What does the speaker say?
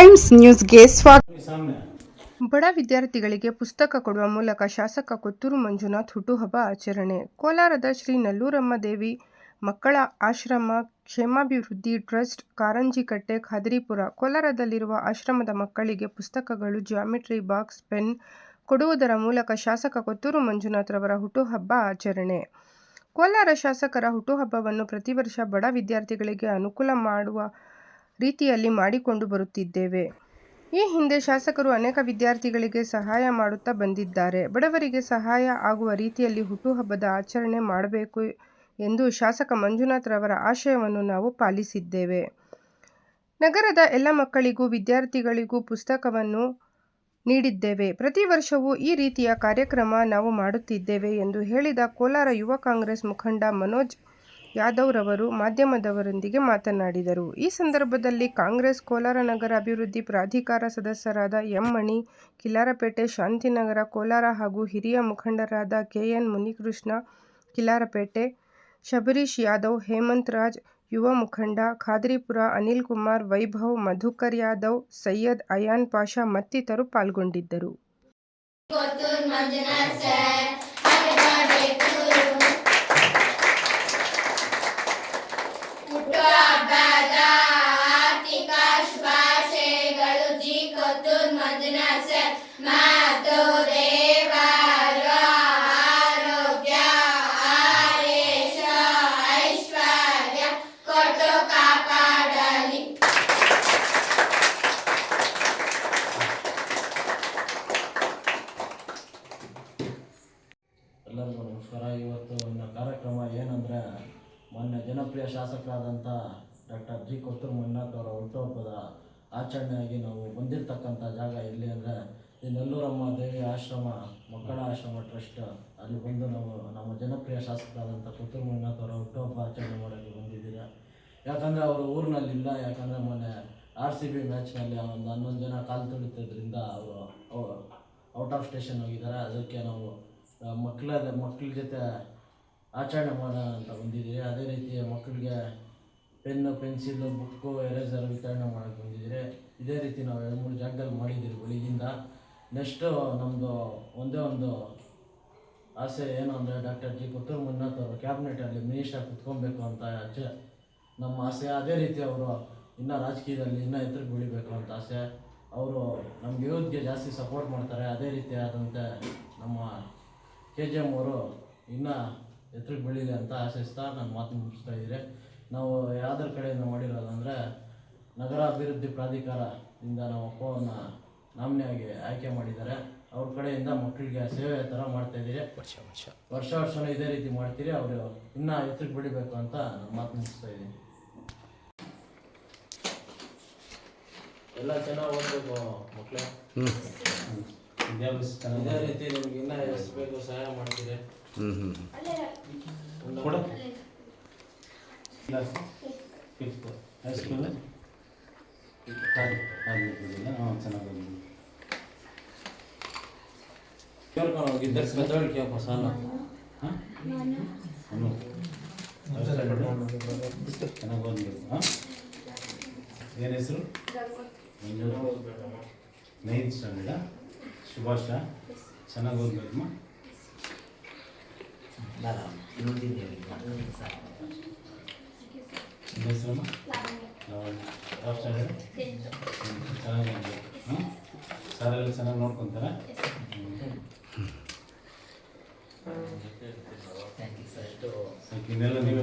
Times ನ್ಯೂಸ್ಗೆ ಸ್ವಾಗತ. ಬಡ ವಿದ್ಯಾರ್ಥಿಗಳಿಗೆ ಪುಸ್ತಕ ಕೊಡುವ ಮೂಲಕ ಶಾಸಕ ಕೊತ್ತೂರು ಮಂಜುನಾಥ್ ಹುಟ್ಟುಹಬ್ಬ ಆಚರಣೆ. ಕೋಲಾರದ ಶ್ರೀ ನಲ್ಲೂರಮ್ಮ ದೇವಿ ಮಕ್ಕಳ ಆಶ್ರಮ, ಕ್ಷೇಮಾಭಿವೃದ್ಧಿ ಟ್ರಸ್ಟ್, ಕಾರಂಜಿಕಟ್ಟೆ, ಖಾದ್ರಿಪುರ ಕೋಲಾರದಲ್ಲಿರುವ ಆಶ್ರಮದ ಮಕ್ಕಳಿಗೆ ಪುಸ್ತಕಗಳು, ಜಾಮಿಟ್ರಿ ಬಾಕ್ಸ್, ಪೆನ್ ಕೊಡುವುದರ ಮೂಲಕ ಶಾಸಕ ಕೊತ್ತೂರು ಮಂಜುನಾಥ್ ರವರ ಹುಟ್ಟುಹಬ್ಬ ಆಚರಣೆ. ಕೋಲಾರ ಶಾಸಕರ ಹುಟ್ಟುಹಬ್ಬವನ್ನು ಪ್ರತಿ ವರ್ಷ ಬಡ ವಿದ್ಯಾರ್ಥಿಗಳಿಗೆ ಅನುಕೂಲ ಮಾಡುವ ರೀತಿಯಲ್ಲಿ ಮಾಡಿಕೊಂಡು ಬರುತ್ತಿದ್ದೇವೆ. ಈ ಹಿಂದೆ ಶಾಸಕರು ಅನೇಕ ವಿದ್ಯಾರ್ಥಿಗಳಿಗೆ ಸಹಾಯ ಮಾಡುತ್ತಾ ಬಂದಿದ್ದಾರೆ. ಬಡವರಿಗೆ ಸಹಾಯ ಆಗುವ ರೀತಿಯಲ್ಲಿ ಹುಟ್ಟುಹಬ್ಬದ ಆಚರಣೆ ಮಾಡಬೇಕು ಎಂದು ಶಾಸಕ ಮಂಜುನಾಥ್ ರವರ ಆಶಯವನ್ನು ನಾವು ಪಾಲಿಸಿದ್ದೇವೆ. ನಗರದ ಎಲ್ಲ ಮಕ್ಕಳಿಗೂ, ವಿದ್ಯಾರ್ಥಿಗಳಿಗೂ ಪುಸ್ತಕವನ್ನು ನೀಡಿದ್ದೇವೆ. ಪ್ರತಿ ವರ್ಷವೂ ಈ ರೀತಿಯ ಕಾರ್ಯಕ್ರಮ ನಾವು ಮಾಡುತ್ತಿದ್ದೇವೆ ಎಂದು ಹೇಳಿದ ಕೋಲಾರ ಯುವ ಕಾಂಗ್ರೆಸ್ ಮುಖಂಡ ಮನೋಜ್ ಯಾದವ್ ರವರು ಮಾಧ್ಯಮದವರೊಂದಿಗೆ ಮಾತನಾಡಿದರು. ಈ ಸಂದರ್ಭದಲ್ಲಿ ಕಾಂಗ್ರೆಸ್, ಕೋಲಾರ ನಗರ ಅಭಿವೃದ್ಧಿ ಪ್ರಾಧಿಕಾರ ಸದಸ್ಯರಾದ ಎಂ. ಮಣಿ, ಕಿಲಾರಪೇಟೆ ಶಾಂತಿನಗರ, ಕೋಲಾರ ಹಾಗೂ ಹಿರಿಯ ಮುಖಂಡರಾದ ಕೆಎನ್ ಮುನಿಕೃಷ್ಣ, ಕಿಲಾರಪೇಟೆ ಶಬರೀಶ್ ಯಾದವ್, ಹೇಮಂತ್ ರಾಜ್, ಯುವ ಮುಖಂಡ ಖಾದ್ರಿಪುರ ಅನಿಲ್ ಕುಮಾರ್, ವೈಭವ್, ಮಧುಕರ್ ಯಾದವ್, ಸೈಯದ್ ಅಯಾನ್ ಪಾಷಾ ಮತ್ತಿತರರು ಪಾಲ್ಗೊಂಡಿದ್ದರು ಹುಟ್ಟುಹಬ್ಬದ ಆರ್ಥಿಕ ಶುಭಾಶಯಗಳು ಜಿ ಕೊತ್ತೂರ್ ಮಂಜುನಾಥ್ ಸರ್ ಮತ್ತು ದೇವರ ಆರೋಗ್ಯ ಆರೇಶ ಐಶ್ವರ್ಯ ಕೊಟ್ಟು ಕಾಪಾಡಲಿ. ಎಲ್ಲರಿಗೂ ನಮಸ್ಕಾರ. ಇವತ್ತು ಕಾರ್ಯಕ್ರಮ ಏನಂದ್ರೆ, ಮೊನ್ನೆ ಜನಪ್ರಿಯ ಶಾಸಕರಾದಂಥ ಡಾಕ್ಟರ್ ಜಿ ಕೊತ್ತೂರು ಮಂಜುನಾಥ್ ಅವರ ಹುಟ್ಟುಹಬ್ಬದ ಆಚರಣೆಯಾಗಿ ನಾವು ಬಂದಿರತಕ್ಕಂಥ ಜಾಗ ಎಲ್ಲಿ ಅಂದರೆ ಈ ನೆಲ್ಲೂರಮ್ಮ ದೇವಿ ಆಶ್ರಮ, ಮಕ್ಕಳ ಆಶ್ರಮ ಟ್ರಸ್ಟ್ ಅಲ್ಲಿ ಬಂದು ನಾವು ನಮ್ಮ ಜನಪ್ರಿಯ ಶಾಸಕರಾದಂಥ ಪುತ್ತೂರು ಮಂಜುನಾಥ್ ಅವರ ಹುಟ್ಟುಹಬ್ಬ ಆಚರಣೆ ಮಾಡೋಕ್ಕೆ ಬಂದಿದ್ದೀರಾ? ಯಾಕಂದರೆ ಅವರು ಊರಿನಲ್ಲಿಲ್ಲ, ಯಾಕಂದರೆ ಮೊನ್ನೆ ಆರ್ ಸಿ ಬಿ ಮ್ಯಾಚ್ನಲ್ಲಿ ಒಂದು ಹನ್ನೊಂದು ಜನ ಕಾಲು ತುಳಿತಿದ್ದರಿಂದ ಅವರು ಔಟ್ ಆಫ್ ಸ್ಟೇಷನ್ ಹೋಗಿದ್ದಾರೆ. ಅದಕ್ಕೆ ನಾವು ಮಕ್ಕಳ ಮಕ್ಕಳ ಜೊತೆ ಆಚರಣೆ ಮಾಡೋಣ ಅಂತ ಮಕ್ಕಳಿಗೆ ಪೆನ್ನು, ಪೆನ್ಸಿಲು, ಬುಕ್ಕು, ಎರೇಸರ್ ವಿತರಣೆ ಮಾಡೋಕ್ಕೆ ಬಂದಿದ್ದೀರಿ ಇದೇ ರೀತಿ ನಾವು ಎರಡು, ಮೂರು ಜಾಗದಲ್ಲಿ ಮಾಡಿದ್ದೀರಿ ಬೆಳಿಗ್ಗಿಂದ. ನೆಕ್ಸ್ಟು ನಮ್ಮದು ಒಂದೇ ಒಂದು ಆಸೆ ಏನು ಅಂದರೆ ಡಾಕ್ಟರ್ ಜಿ. ಕೊತ್ತೂರು ಮಂಜುನಾಥ್ ಅವರು ಕ್ಯಾಬಿನೆಟಲ್ಲಿ ಮಿನಿಸ್ಟರ್ ಕುತ್ಕೊಬೇಕು ಅಂತ ಆಚೆ. ನಮ್ಮ ಆಸೆ, ಅದೇ ರೀತಿ ಅವರು ಇನ್ನೂ ರಾಜಕೀಯದಲ್ಲಿ ಇನ್ನೂ ಎತ್ತರಕ್ಕೆ ಬೆಳಿಬೇಕು ಅಂತ ಆಸೆ. ಅವರು ನಮ್ಗೆ ಯೂತ್ಗೆ ಜಾಸ್ತಿ ಸಪೋರ್ಟ್ ಮಾಡ್ತಾರೆ, ಅದೇ ರೀತಿ ಆದಂತೆ ನಮ್ಮ ಕೆ ಜಿ ಎಂ ಅವರು ಇನ್ನೂ ಎತ್ತರಕ್ಕೆ ಬೆಳೀಲಿ ಅಂತ ಆಶಿಸ್ತಾ ನಾನು ಮಾತು ಮುಗಿಸ್ತಾ ಇದ್ದೀರಿ. ನಾವು ಯಾವುದ್ರ ಕಡೆಯಿಂದ ಮಾಡಿರೋದಂದರೆ ನಗರ ಅಭಿವೃದ್ಧಿ ಪ್ರಾಧಿಕಾರದಿಂದ ನಾವು ಅಪ್ಪವನ್ನು ನಾಮಿನಿಯಾಗಿ ಆಯ್ಕೆ ಮಾಡಿದ್ದಾರೆ. ಅವ್ರ ಕಡೆಯಿಂದ ಮಕ್ಕಳಿಗೆ ಸೇವೆ ಥರ ಮಾಡ್ತಾ ಇದ್ದೀರಿ. ವರ್ಷ ವರ್ಷ. ವರ್ಷ ವರ್ಷನೂ ಇದೇ ರೀತಿ ಮಾಡ್ತೀರಿ. ಅವರು ಇನ್ನೂ ಎತ್ತರಕ್ಕೆ ಬೆಳಿಬೇಕು ಅಂತ ನಾನು ಮಾತು ಮುಗಿಸ್ತಾ ಇದ್ದೀನಿ. ಎಲ್ಲ ಚೆನ್ನಾಗಿ ಓದಬೇಕು ಮಕ್ಕಳೇ ವಿದ್ಯಾಭ್ಯಾಸ ಇದೇ ರೀತಿ ನಿಮ್ಗೆ ಇನ್ನೂ ಎಷ್ಟು ಬೇಕು ಸಹಾಯ ಮಾಡ್ತೀರಿ. ಫಿಫ್ತ್ ಹೈಸ್ಕೂಲ್ ಹಾಂ ಚೆನ್ನಾಗಿ ಕೇಳ್ಕೊಂಡು ಹೋಗಿದ್ದೆ ಕದಳಿಕೆಯಪ್ಪ ಸಾಲ ಹಾಂ ಚೆನ್ನಾಗಿ ಬಂದಿದೆ ಹಾಂ ಏನು ಹೆಸರು ನೈನ್ತ್ ಸ್ಟ್ಯಾಂಡರ್ಡಾ ಸುಭಾಷ ಚೆನ್ನಾಗಿ ಓದ್ಬೇಕಮ್ಮ ನಿಮ್ಮ ಹೆಸರಮ್ಮ ಸ್ಟ್ಯಾಂಡರ್ಡ್ ಚೆನ್ನಾಗಿ ಹಾಂ ಸಾರೆಲ್ಲ ಚೆನ್ನಾಗಿ ನೋಡ್ಕೊತಾರೆ? ಇನ್ನೆಲ್ಲ ನೀವೇ